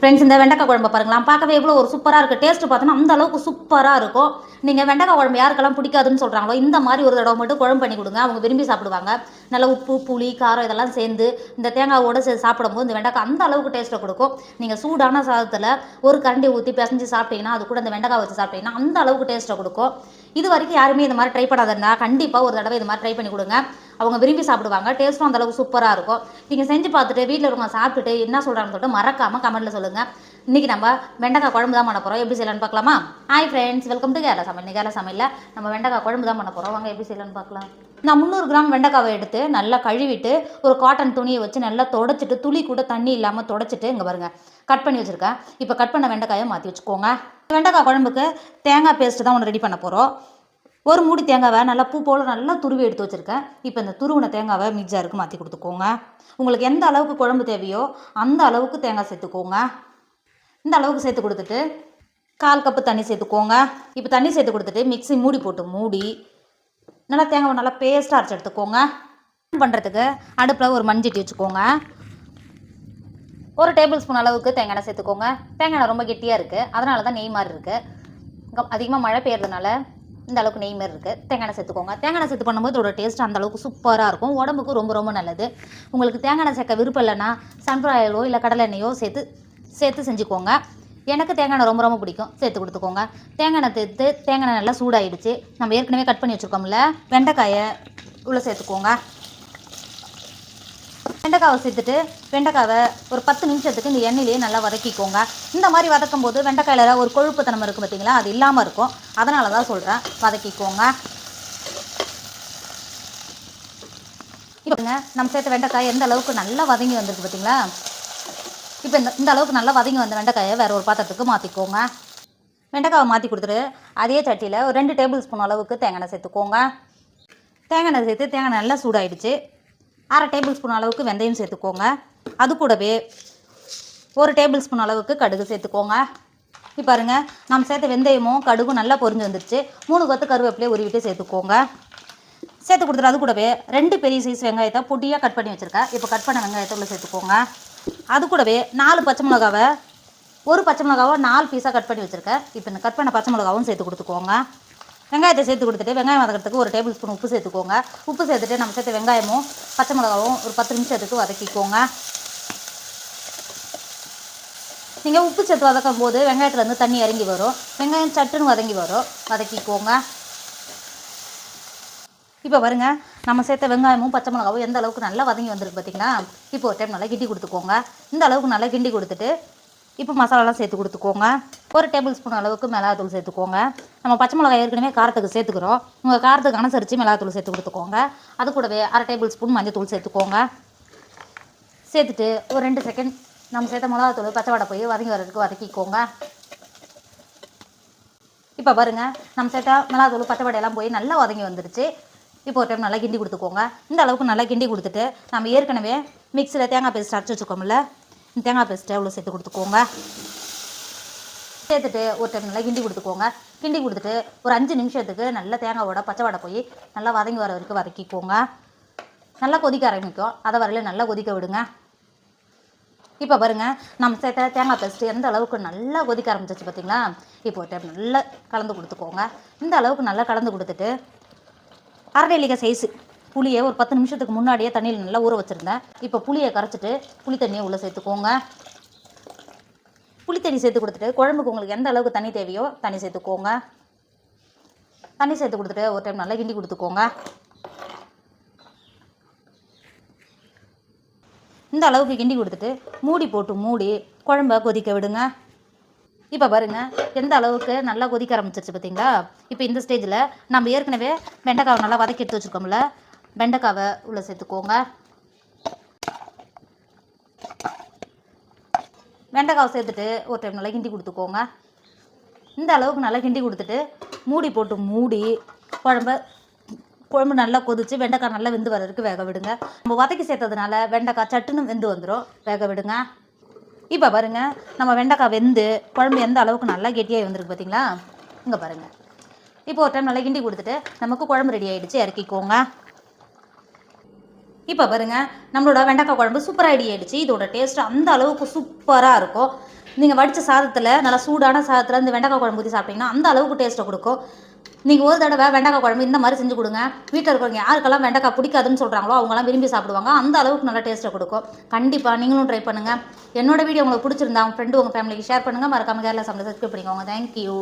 Friends இந்த வெண்டைக்காய் குழம்பு பாருங்களா பார்க்கவே எவ்வளோ ஒரு சூப்பராக இருக்குது டேஸ்ட் பார்த்தோன்னா அந்த அளவுக்கு சூப்பராக இருக்கும். நீங்கள் வெண்டைக்காய் குழம்பு யாருக்கெல்லாம் பிடிக்காதுன்னு சொல்கிறாங்களோ இந்த மாதிரி ஒரு தடவை மட்டும் குழம்பு பண்ணி கொடுங்க. அவங்க விரும்பி சாப்பிடுவாங்க. நல்ல உப்பு புளி காரம் இதெல்லாம் சேர்ந்து இந்த தேங்காவோட சேர்ந்து சாப்பிடும்போது இந்த வெண்டைக்காய் அந்த அளவுக்கு டேஸ்ட்டை கொடுக்கும். நீங்கள் சூடான சாதத்தில் ஒரு கரண்டி ஊற்றி பிசைஞ்சு சாப்பிட்டீங்கன்னா அது கூட இந்த வெண்டைக்காய் வச்சு சாப்பிட்டீங்கன்னா அந்த அளவுக்கு டேஸ்ட்டை கொடுக்கும். இது வரைக்கும் யாருமே இந்த மாதிரி ட்ரை பண்ணாதா கண்டிப்பாக ஒரு தடவை இது மாதிரி ட்ரை பண்ணி கொடுங்க. அவங்க விரும்பி சாப்பிடுவாங்க. டேஸ்ட்டும் அந்தளவுக்கு சூப்பராக இருக்கும். நீங்கள் செஞ்சு பார்த்துட்டு வீட்டில் இருக்கவங்க சாப்பிட்டுட்டு என்ன சொல்கிறாங்கன்னு சொல்லிட்டு மறக்காமல் கமெண்ட்டில் சொல்லுங்கள் இன்றைக்கி நம்ம வெண்டைக்காய் குழம்பு தான் பண்ண போகிறோம் எப்படி செய்யலான்னு பார்க்கலாமா? Hi friends welcome to Kerala சமையல். கேரளா சமையலில் நம்ம வெண்டைக்காய் குழம்பு தான் பண்ண போகிறோம் வாங்க எப்படி செய்யலான்னு பார்க்கலாம். நான் முந்நூறு கிராம் வெண்டைக்காவை எடுத்து நல்லா கழுவிட்டு ஒரு காட்டன் துணியை வச்சு நல்லா தொடச்சிட்டு துளி கூட தண்ணி இல்லாமல் தொடச்சிட்டு இங்கே பாருங்கள் கட் பண்ணி வச்சுருக்கேன். இப்போ கட் பண்ண வெண்டைக்காயை மாற்றி வச்சுக்கோங்க. வெண்டைக்காய் குழம்புக்கு தேங்காய் பேஸ்ட்டு தான் ஒன்று ரெடி பண்ண போகிறோம் ஒரு மூடி தேங்காவை நல்லா பூ போல் நல்லா துருவி எடுத்து வச்சுருக்கேன். இப்போ இந்த துருவின தேங்காவை மிக்ஸ் மாற்றி கொடுத்துக்கோங்க. உங்களுக்கு எந்த அளவுக்கு குழம்பு தேவையோ அந்த அளவுக்கு தேங்காய் சேர்த்துக்கோங்க. இந்த அளவுக்கு சேர்த்து கொடுத்துட்டு கால் கப்பு தண்ணி சேர்த்துக்கோங்க. இப்போ தண்ணி சேர்த்து கொடுத்துட்டு மிக்ஸி மூடி போட்டு மூடி நல்லா தேங்காய் நல்லா பேஸ்ட்டாக அரைச்சி எடுத்துக்கோங்க. பண்ணுறதுக்கு அடுப்பில் ஒரு மண்சட்டி வச்சுக்கோங்க. ஒரு டேபிள் ஸ்பூன் அளவுக்கு தேங்காய் எண்ணெய் சேர்த்துக்கோங்க. தேங்காய் எண்ணெய் ரொம்ப கெட்டியாக இருக்குது அதனால தான் நெய் மாதிரி இருக்குது அதிகமாக மழை பெய்யறதுனால இந்த அளவுக்கு நெய் மாதிரி இருக்குது தேங்காய் எண்ணெய் சேர்த்துக்கோங்க. தேங்காய் எண்ணெய் சேர்த்து பண்ணும்போது இதோட டேஸ்ட் அந்த அளவுக்கு சூப்பராக இருக்கும். உடம்புக்கு ரொம்ப ரொம்ப நல்லது. உங்களுக்கு தேங்காய் எண்ணெய் சேர்க்க விருப்பம் இல்லைன்னா சன்ஃப்ளவர் ஆயிலோ இல்லை கடலை எண்ணெயோ சேர்த்து சேர்த்து செஞ்சுக்கோங்க. எனக்கு தேங்காய் எண்ணெய் ரொம்ப ரொம்ப பிடிக்கும். சேர்த்து கொடுத்துக்கோங்க. தேங்காய் எண்ணெய் சேர்த்து தேங்காய் எண்ணெய் நல்லா சூடாயிடுச்சு. நம்ம ஏற்கனவே கட் பண்ணி வச்சுருக்கோம்ல வெண்டைக்காயை உள்ளே சேர்த்துக்கோங்க. வெண்டைக்காவை சேர்த்துட்டு வெண்டைக்காவை ஒரு பத்து நிமிஷத்துக்கு இந்த எண்ணெயிலேயே நல்லா வதக்கிக்கோங்க. இந்த மாதிரி வதக்கும் போது வெண்டைக்காயில் ஒரு கொழுப்பு தனம் இருக்குது பார்த்தீங்களா? அது இல்லாமல் இருக்கும். அதனால தான் சொல்கிறேன் வதக்கிக்கோங்க. இப்போங்க நம்ம சேர்த்த வெண்டைக்காய் எந்த அளவுக்கு நல்லா வதங்கி வந்திருக்கு பார்த்தீங்களா? இப்போ இந்த இந்த அளவுக்கு நல்லா வதங்கி வந்த வெண்டைக்காயை வேறு ஒரு பாத்திரத்துக்கு மாற்றிக்கோங்க வெண்டைக்காவை மாற்றி கொடுத்துட்டு அதே சட்டியில் ஒரு ரெண்டு டேபிள் ஸ்பூன் அளவுக்கு தேங்காய் எண்ணெய் சேர்த்துக்கோங்க. தேங்காய் எண்ணெய் சேர்த்து தேங்காய் நல்லா சூடாயிடுச்சு. அரை டேபிள் ஸ்பூன் அளவுக்கு வெந்தயம் சேர்த்துக்கோங்க. அது கூடவே ஒரு டேபிள் ஸ்பூன் அளவுக்கு கடுகு சேர்த்துக்கோங்க. இப்போ பாருங்க நம்ம சேர்த்த வெந்தயமும் கடுகும் நல்லா பொரிஞ்சு வந்துருச்சு. மூணு கொத்து கருவேப்பிலையே உருவிட்டு சேர்த்துக்கோங்க. சேர்த்து கொடுத்துட்டு அது கூடவே ரெண்டு பெரிய சைஸ் வெங்காயத்தை பொடியாக கட் பண்ணி வச்சுருக்கேன். இப்போ கட் பண்ண வெங்காயத்தை உள்ளே சேர்த்துக்கோங்க. அது கூடவே நாலு பச்சை மிளகாவை ஒரு பச்சை மிளகாவை நாலு பீஸாக கட் பண்ணி வச்சுருக்கேன். இப்போ இந்த கட் பண்ண பச்சை மிளகாவும் சேர்த்து கொடுத்துக்கோங்க. வெங்காயத்தை சேர்த்து கொடுத்துட்டு வெங்காயம் வதக்கிறதுக்கு ஒரு டேபிள் ஸ்பூன் உப்பு சேர்த்துக்கோங்க. உப்பு சேர்த்துட்டு நம்ம சேர்த்து வெங்காயமும் பச்சை மிளகாவும் ஒரு பத்து நிமிஷத்துக்கு வதக்கிக்கோங்க. நீங்கள் உப்பு சேர்த்து வதக்கும் போது வெங்காயத்துலேருந்து தண்ணி இறங்கி வரும். வெங்காயம் சட்டுன்னு வதங்கி வரும். வதக்கிக்கோங்க. இப்போ பாருங்க நம்ம சேர்த்த வெங்காயமும் பச்சை மிளகாவும் எந்த அளவுக்கு நல்லா வதங்கி வந்திருக்கு பார்த்தீங்களா? இப்போ ஒரு டைம் நல்லா கிண்டி கொடுத்துக்கோங்க. இந்த அளவுக்கு நல்லா கிண்டி கொடுத்துட்டு இப்போ மசாலாலாம் சேர்த்து கொடுத்துக்கோங்க. ஒரு டேபிள் ஸ்பூன் அளவுக்கு மிளகாத்தூள் சேர்த்துக்கோங்க. நம்ம பச்சை மிளகாய் ஏற்கனவே காரத்துக்கு சேர்த்துக்கிறோம். உங்கள் காரத்துக்கு அனுசரித்து மிளகாத்தூள் சேர்த்து கொடுத்துக்கோங்க. அது கூடவே அரை டேபிள் ஸ்பூன் மஞ்சத்தூள் சேர்த்துக்கோங்க. சேர்த்துட்டு ஒரு ரெண்டு செகண்ட் நம்ம சேர்த்த மிளகாத்தூள் பச்சை வடை போய் வதங்கி வர்றதுக்கு வதக்கிக்கோங்க. இப்போ பாருங்க நம்ம சேர்த்த மிளகாத்தூள் பச்சை வடையெல்லாம் போய் நல்லா வதங்கி வந்துருச்சு. இப்போ ஒரு டைம் நல்லா கிண்டி கொடுத்துக்கோங்க. இந்த அளவுக்கு நல்லா கிண்டி கொடுத்துட்டு நம்ம ஏற்கனவே மிக்சியில் தேங்காய் பேஸ்ட் அரைச்சி வச்சுக்கோமில்ல இந்த தேங்காய் பேஸ்ட்டை எவ்வளோ சேர்த்து கொடுத்துக்கோங்க. சேர்த்துட்டு ஒரு டைம் நல்லா கிண்டி கொடுத்துக்கோங்க. கிண்டி கொடுத்துட்டு ஒரு அஞ்சு நிமிஷத்துக்கு நல்லா தேங்காவோட பச்சை வடை போய் நல்லா வதங்கி வர வரைக்கும் வதக்கிக்கோங்க. நல்லா கொதிக்க ஆரம்பிக்கும். அதை வரையில நல்லா கொதிக்க விடுங்க. இப்போ பாருங்க நம்ம சேர்த்த தேங்காய் பேஸ்ட் எந்த அளவுக்கு நல்லா கொதிக்க ஆரம்பிச்சிச்சு பார்த்தீங்களா இப்போ ஒரு டைம் நல்லா கலந்து கொடுத்துக்கோங்க. இந்த அளவுக்கு நல்லா கலந்து கொடுத்துட்டு அரை சைஸு. புளியை ஒரு பத்து நிமிஷத்துக்கு முன்னாடியே தண்ணியில் நல்லா ஊற வச்சுருந்தேன். இப்போ புளியை கரைச்சிட்டு புளி தண்ணியை உள்ளே சேர்த்துக்கோங்க. புளி தண்ணி சேர்த்து கொடுத்துட்டு குழம்புக்கு உங்களுக்கு எந்த அளவுக்கு தண்ணி தேவையோ தண்ணி சேர்த்துக்கோங்க. தண்ணி சேர்த்து கொடுத்துட்டு ஒரு டைம் நல்லா கிண்டி கொடுத்துக்கோங்க. இந்த அளவுக்கு கிண்டி கொடுத்துட்டு மூடி போட்டு மூடி குழம்ப கொதிக்க விடுங்க. இப்போ பாருங்க எந்த அளவுக்கு நல்லா கொதிக்க ஆரம்பிச்சிருச்சு பார்த்தீங்களா இப்போ இந்த ஸ்டேஜில் நம்ம ஏற்கனவே வெண்டைக்காவை நல்லா வதக்கி எடுத்து வச்சுருக்கோம்ல வெண்டைக்காவை உள்ளே சேர்த்துக்கோங்க. வெண்டைக்காவை சேர்த்துட்டு ஒரு டைம் நல்லா கிண்டி கொடுத்துக்கோங்க. இந்த அளவுக்கு நல்லா கிண்டி கொடுத்துட்டு மூடி போட்டு மூடி குழம்ப குழம்பு நல்லா கொதிச்சு வெண்டைக்காய் நல்லா வெந்து வர்றதுக்கு வேக விடுங்க. நம்ம வதக்கி சேர்த்ததுனால வெண்டைக்காய் சட்டுன்னு வெந்து வந்துடும் வேக விடுங்க. இப்போ பாருங்கள் நம்ம வெண்டைக்காய் வெந்து குழம்பு எந்த அளவுக்கு நல்லா கெட்டியாகி வந்திருக்கு பார்த்தீங்களா இங்கே பாருங்கள் இப்போ ஒரு டைம் நல்லா கிண்டி கொடுத்துட்டு நமக்கு குழம்பு ரெடி ஆகிடுச்சு இறக்கிக்கோங்க. இப்போ பாருங்கள் நம்மளோட வெண்டைக்காய் குழம்பு சூப்பராக ரெடி ஆகிடுச்சு இதோட டேஸ்ட் அந்த அளவுக்கு சூப்பராக இருக்கும். நீங்கள் வடித்த சாதத்தில் நல்லா சூடான சாதத்தில் இந்த வெண்டைக்காய் குழம்பு ஊற்றி சாப்பிட்டீங்கன்னா அந்த அளவுக்கு டேஸ்ட்டை கொடுக்கும். நீங்கள் ஒரு தடவை வெண்டைக்காய் குழம்பு இந்த மாதிரி செஞ்சு கொடுங்க. வீட்டில் இருக்கிறவங்க யாருக்கெல்லாம் வெண்டைக்காய் பிடிக்காதுன்னு சொல்கிறாங்களோ அவங்களாம் விரும்பி சாப்பிடுவாங்க. அந்த அளவுக்கு நல்லா டேஸ்ட்டை கொடுக்கும். கண்டிப்பாக நீங்களும் ட்ரை பண்ணுங்கள் என்னோட வீடியோ உங்களுக்கு பிடிச்சிருந்தா உங்கள் ஃப்ரெண்டு உங்கள் ஃபேமிலிக்கு ஷேர் பண்ணுங்கள் மறக்காமல் கேரளா சமையல் சப்ஸ்கிரைப் பண்ணிக்கோங்க. தேங்க்யூ